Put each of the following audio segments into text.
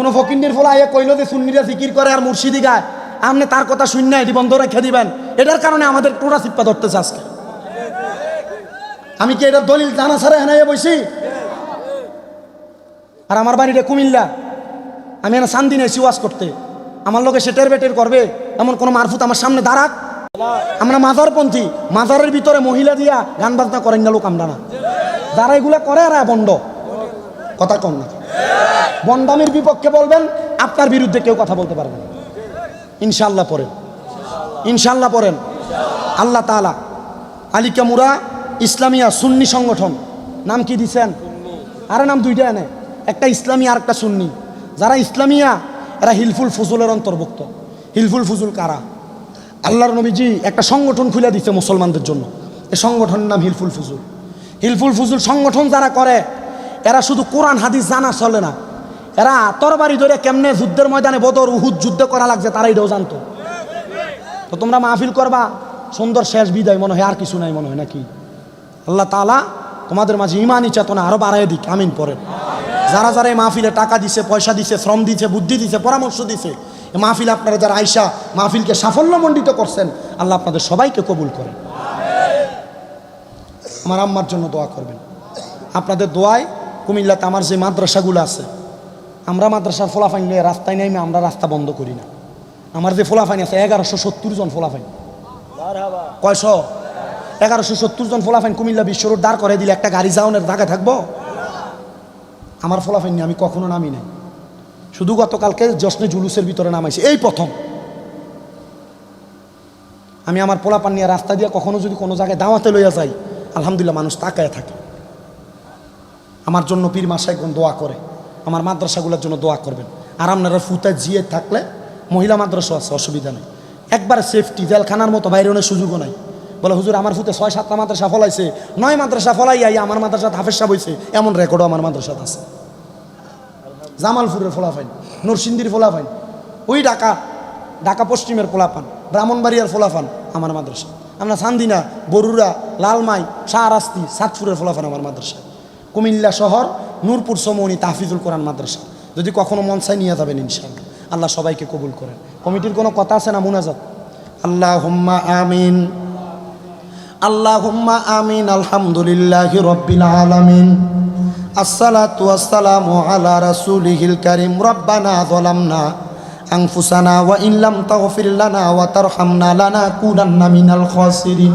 কোনো ফকিন্দির ফলে আইয়া কইলো যে সুন্নিরা জিকির করে আর মুর্শিদি গায়। আপনি তার কথা শূন্য এটি বন্ধ রেখে দিবেন। এটার কারণে আমাদের টোটা চিপ্পা ধরতেছে আজকে। আমি কি এটা দলিল জানা ছাড়া হেনাইয়া বসি আর আমার বাড়িটা কুমিল্লা। আমি এনে শান্তি নেই ওয়াজ করতে। আমার লোকে সেটের বেটের করবে, এমন কোনো মারফুত আমার সামনে দাঁড়াক। আমরা মাজারপন্থী, মাজারের ভিতরে মহিলা দিয়া গান বাজনা করেন না লোক আমরা না এগুলো করে আর বন্ড। কথা কম না। বন্ডামির বিপক্ষে বলবেন, আপনার বিরুদ্ধে কেউ কথা বলতে পারবে না। ইনশাল্লাহ পড়েন। ইনশাল্লাহ পড়েন। আল্লাহ তালা আলিকা মুরা ইসলামিয়া সুন্নি সংগঠন, নাম কি দিছেন? আরে নাম দুইটা এনে। একটা ইসলামী, আর একটা সুন্নি। যারা ইসলামিয়া, এরা হিলফুল ফুজুলের অন্তর্ভুক্ত। হিলফুল ফুজুল কারা? আল্লাহর নবীজি একটা সংগঠন খুলে দিচ্ছে মুসলমানদের জন্য। এই সংগঠনের নাম হিলফুল ফুজুল। হিলফুল ফুজুল সংগঠন যারা করে, এরা শুধু কোরআন, হাদিস জানা চলে না। এরা তরবারি ধরে কেমনে যুদ্ধের ময়দানে বদর, উহুদ যুদ্ধ করা লাগছে তারা এটাও জানতো। তো তোমরা মাহফিল করবা, সুন্দর শেষ বিদায় মনে হয়, আর কিছু নাই মনে হয় নাকি? আল্লাহ তালা তোমাদের মাঝে ইমানি চেতনা আরও বাড়াই দিক, আমিন পরে। যারা যারা এই মাহফিলে টাকা দিছে, পয়সা দিছে, শ্রম দিছে, বুদ্ধি দিছে, পরামর্শ দিছে মাহফিল আপনারা যারা আইসা মাহফিলকে সাফল্য সাফল্যমণ্ডিত করছেন, আল্লাহ আপনাদের সবাইকে কবুল করেন। আমার আম্মার জন্য দোয়া করবেন। আপনাদের দোয়ায় কুমিল্লাতে আমার যে মাদ্রাসাগুলো আছে আমরা মাদ্রাসার ফলাফাইন নিয়ে রাস্তায় নেমে আমরা রাস্তা বন্ধ করি না। আমার যে ফলাফাইন আছে এগারোশো সত্তর জন ফলাফাইন কয়শ? এগারোশো সত্তর জন ফলাফাইন কুমিল্লা বিশ্ব রোড দাঁড় করে দিলে একটা গাড়ি যাওনের জায়গা থাকব? আমার ফলাফাইন নিয়ে আমি কখনো নামি নাই। শুধু গতকালকে জশ্নে জুলুসের ভিতরে নামাইছি। এই প্রথম। আমি আমার পোলাপান নিয়ে রাস্তা দিয়ে কখনো যদি কোনো জায়গায় দাওয়াতে লইয়া যাই আলহামদুলিল্লাহ মানুষ তাকায় থাকে। আমার জন্য পীর মাসা একজন দোয়া করে। আমার মাদ্রাসাগুলোর জন্য দোয়া করবেন। আর আপনারা ফুতে জিয়ে থাকলে মহিলা মাদ্রাসা আছে, অসুবিধা নেই। একবারে সেফটি জেলখানার মতো বাইরে অনেক সুযোগও নাই। বলে, হুজুর, আমার ফুতে ছয়, সাতটা মাদ্রাসা ফলাইছে। নয় মাদ্রাসা ফলাই আই আমার মাদ্রাসা হাফেজ সাহ হয়েছে এমন রেকর্ডও আমার মাদ্রাসাত আছে। জামালপুরের ফলাফাইন নরসিন্দির ফলাফাইন ওই ঢাকা ঢাকা পশ্চিমের ফলাফান ব্রাহ্মণবাড়িয়ার ফলাফান আমার মাদ্রাসা। আমরা সান্দিনা বরুরা লালমাই, শাহরাস্তি, সাতপুরের ফলাফান আমার মাদ্রাসা। কুমিল্লা শহর নূরপুর সমনি তাহফিজুল কোরআন মাদ্রাসা। যদি কখনো মনসাই নিয়ে যাবেন ইনশাআল্লাহ। আল্লাহ সবাইকে কবুল করেন। কমিটির কোনো কথা আছে না মুনাজাত? আল্লাহ হুম্মা আমিন। আল্লাহ হুম্মা আমিন, আলহামদুলিল্লাহ রব্বিল আলামিন। আসসালাতু আসসালামু আলা রাসূলিহিল কারীম। রব্বানা যালামনা আনফুসানা ওয়া ইন লাম তাগফির লানা ওয়া তারহামনা লানাকুনান্না মিনাল খাসিরিন।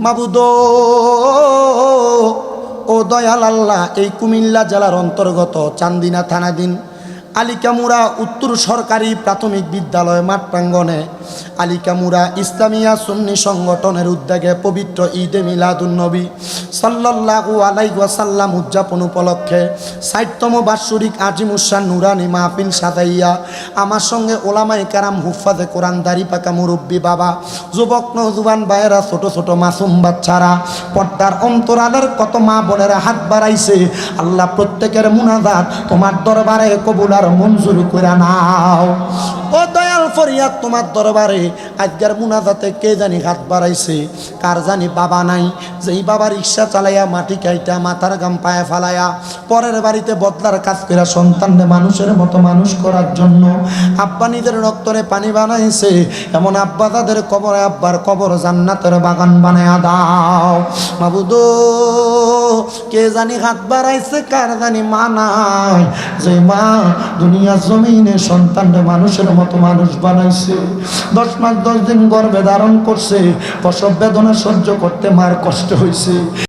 মাবুদো ও দয়াল আল্লাহ এই কুমিল্লা জেলার অন্তর্গত চান্দিনা থানাধীন আলিকামুরা উত্তর সরকারি প্রাথমিক বিদ্যালয় মাঠ প্রাঙ্গনে আলিকামুরা ইসলামিয়া সুন্নি সংগঠনের উদ্যোগে পবিত্র ঈদে মিলাদুন্নবী সাল্লাল্লাহু আলাইহি ওয়াসাল্লাম উদযাপন উপলক্ষে ষাটতম বাৎসরিক আজিমুসান নুরানি মাহফিল সাজাইয়া আমার সঙ্গে ওলামাই কারাম হুফাজে কোরআন দাড়ি পাকা মুরব্বী বাবা, যুবক নজুবান ভাইয়েরা, ছোট ছোট মাসুম বাচ্চারা, পর্দার অন্তরালের কত মা বোনেরা হাত বাড়াইছে। আল্লাহ প্রত্যেকের মুনাজাত তোমার দরবারে কবুল আর মঞ্জুর করে নাও। ও ফরিয়াদ তোমার দরবারে। আজকের মুনাজাতে কে জানি হাত বাড়াইছে কার জানি বাবা নাই যেই বাবা রিক্সা চালাইয়া মাটি কাইটা মাথার গাম পায়ে ফালাইয়া, পরের বাড়িতে বদলার কাজ করা সন্তানরে মানুষের মতো মানুষ করার জন্য আব্বা নিজের রক্তরে পানি বানাইছে, এমন আব্বা তাদের কবরে আব্বার কবর জান্নাতের বাগান বানায়া দাও। মাবুদো, কে জানি হাত বাড়াইছে, কার জানি মা নাই। যে মা দুনিয়া জমিনে সন্তানরে মানুষের মতো মানুষ বানাইছে, দশ মাস দশ দিন গর্ভে ধারণ করছে, প্রসব বেদনা সহ্য করতে মার কষ্ট হয়েছে